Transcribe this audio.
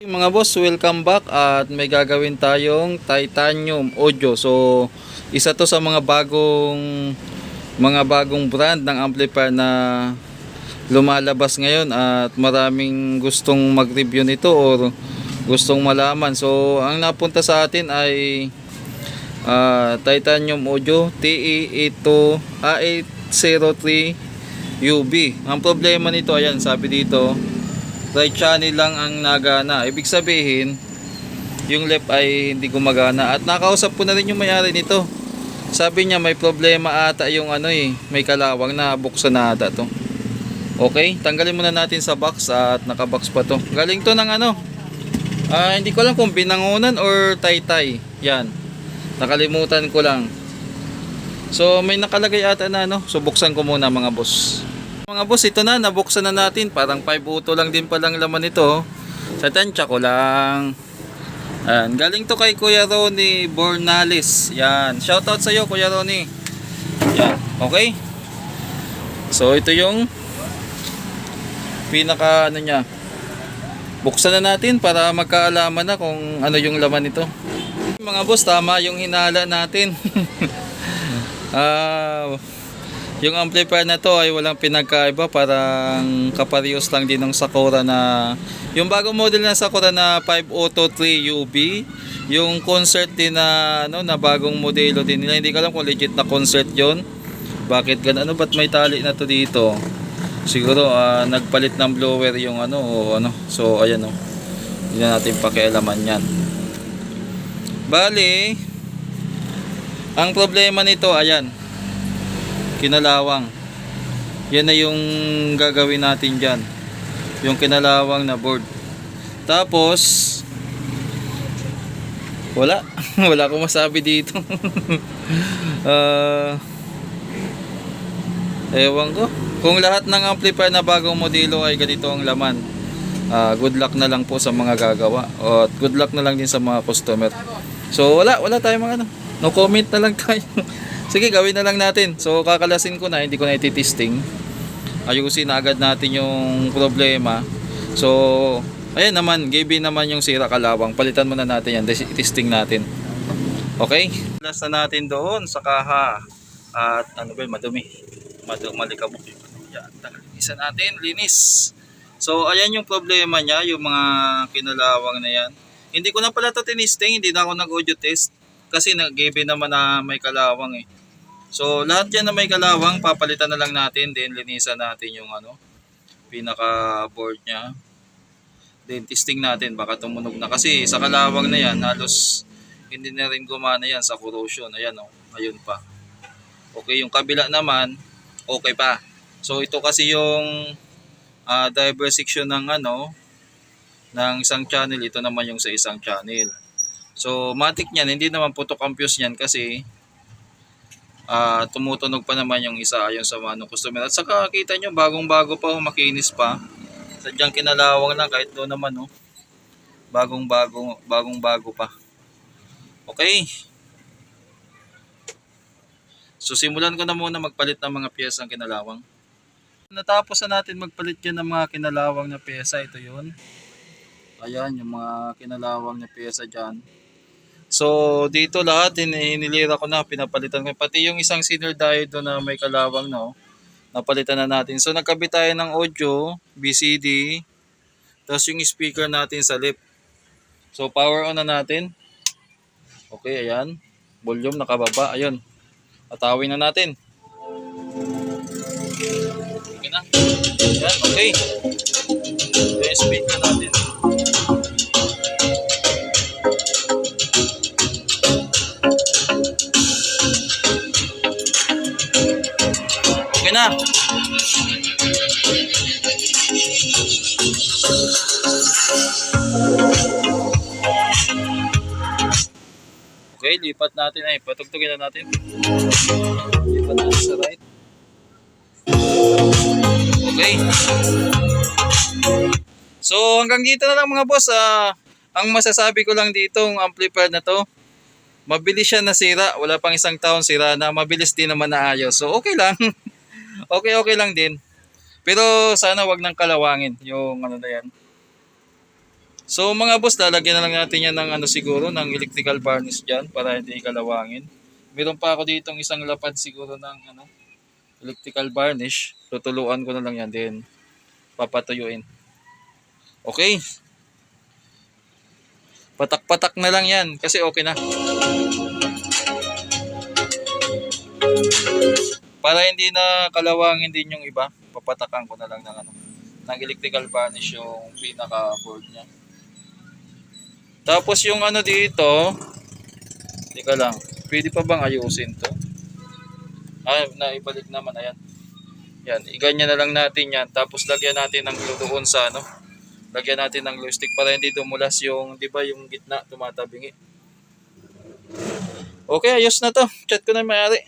Mga boss, welcome back at may gagawin tayong titanium audio. So, isa to sa mga bagong mga bagong brand ng amplifier na lumalabas ngayon at maraming gustong mag-review nito or gustong malaman. So, ang napunta sa atin ay ah, titanium audio TE82 A803 UB. Ang problema nito, ayan, sabi dito, right channel lang ang nagana. Ibig sabihin, yung left ay hindi gumagana. At nakausap ko na rin yung may-ari nito. Sabi niya may problema ata yung ano eh, may kalawang na buksan na ata to. Okay, tanggalin muna natin sa box at nakabox pa to. Galing to ng ano, ah, hindi ko lang kung binangunan or taytay. Yan, nakalimutan ko lang. So may nakalagay ata na ano, so buksan ko muna mga boss. Mga boss, ito na, nabuksan na natin. Parang 5 auto lang din palang laman ito. Sa tansya ko lang. Ayan, galing to kay Kuya Ronnie Bornales. Yan, shoutout sa iyo Kuya Ronnie. Yan, okay? So ito yung pinaka ano niya. Buksan na natin para magkaalaman na kung ano yung laman nito. Mga boss, tama yung hinala natin. Ah, yung amplifier na to ay walang pinagkaiba, parang kaparehos lang din ng Sakura na yung bagong model ng Sakura na 503 UB, yung concert din na ano na bagong modelo din nila. Hindi ko alam kung legit na concert 'yon. Bakit ganun? Ano ba't may tali na to dito? Siguro ah, nagpalit ng blower yung ano o ano. So ayan oh. Hindi na natin pakialaman 'yan. Bali, ang problema nito, ayan kinalawang. Yan na yung gagawin natin dyan. Yung kinalawang na board. Tapos wala. Wala akong masabi dito. Ah, ewan ko. Kung lahat ng amplifier na bagong modelo ay ganito ang laman ah, good luck na lang po sa mga gagawa. At good luck na lang din sa mga customer. So wala. Wala tayong mga ano. No comment na lang tayo Sige, gawin na lang natin. So, kakalasin ko na, hindi ko na iti-testing. Ayusin na agad natin yung problema. So, ayan naman, GB naman yung sira kalawang. Palitan muna natin yan, testing natin. Okay? Last na natin doon sa kaha. At ano ba madumi. Madu malikabok. Yan, isa natin, linis. So, ayan yung problema niya, yung mga kinalawang na yan. Hindi ko na pala ito tinisting, hindi na ako nag-audio test. Kasi nag-GB naman na may kalawang eh. So, lahat yan na may kalawang, papalitan na lang natin. Then, linisan natin yung ano, pinaka board niya. Then, testing natin, baka tumunog na. Kasi sa kalawang na yan, halos hindi na rin gumana yan sa corrosion. Ayan o, ayun pa. Okay, yung kabila naman, okay pa. So, ito kasi yung ah, driver section ng ano, ng isang channel. Ito naman yung sa isang channel. So, matic niyan, hindi naman photocompose niyan kasi ah tumutunog pa naman yung isa ayon sa mga customer. At saka kita nyo, bagong-bago pa, oh, makinis pa. Sadyang kinalawang lang kahit doon naman, oh. Bagong-bago, bagong-bago pa. Okay. So, simulan ko na muna magpalit ng mga piyesa ng kinalawang. Natapos na natin magpalit yan ng mga kinalawang na piyesa. Ito yun. Ayan, yung mga kinalawang na piyesa dyan. So, dito lahat, hin- hinilira ko na, pinapalitan ko. Pati yung isang senior diode na may kalawang, no? Napalitan na natin. So, nagkabit tayo ng audio, BCD, tapos yung speaker natin sa lip. So, power on na natin. Okay, ayan. Volume nakababa. Ayun. Atawin na natin. Okay na. Ayan, okay. Yung speaker natin. Na. Okay, lipat natin ay patugtugin na natin. Lipat natin sa right. Okay. So hanggang dito na lang mga boss. Ah, ang masasabi ko lang dito, ang amplifier na to, mabilis siya nasira. Wala pang isang taon sira na mabilis din naman naayos. So okay lang. okay okay lang din. Pero sana wag nang kalawangin yung ano na yan. So mga boss, lalagyan na lang natin yan ng ano siguro, ng electrical varnish dyan para hindi kalawangin. Meron pa ako dito isang lapad siguro ng ano, electrical varnish. Tutuluan ko na lang yan din. Papatuyuin. Okay. Patak-patak na lang yan kasi okay na. Para hindi na kalawangin din yung iba, papatakan ko na lang ng ano, ng electrical varnish yung pinaka board niya. Tapos yung ano dito, teka lang, pwede pa bang ayusin to? Ah, naibalik naman, ayan. Yan, iganyan na lang natin yan. Tapos lagyan natin ng glue doon sa ano. Lagyan natin ng glue stick para hindi dumulas yung, di ba, yung gitna tumatabingi. Okay, ayos na to. Chat ko na mayari.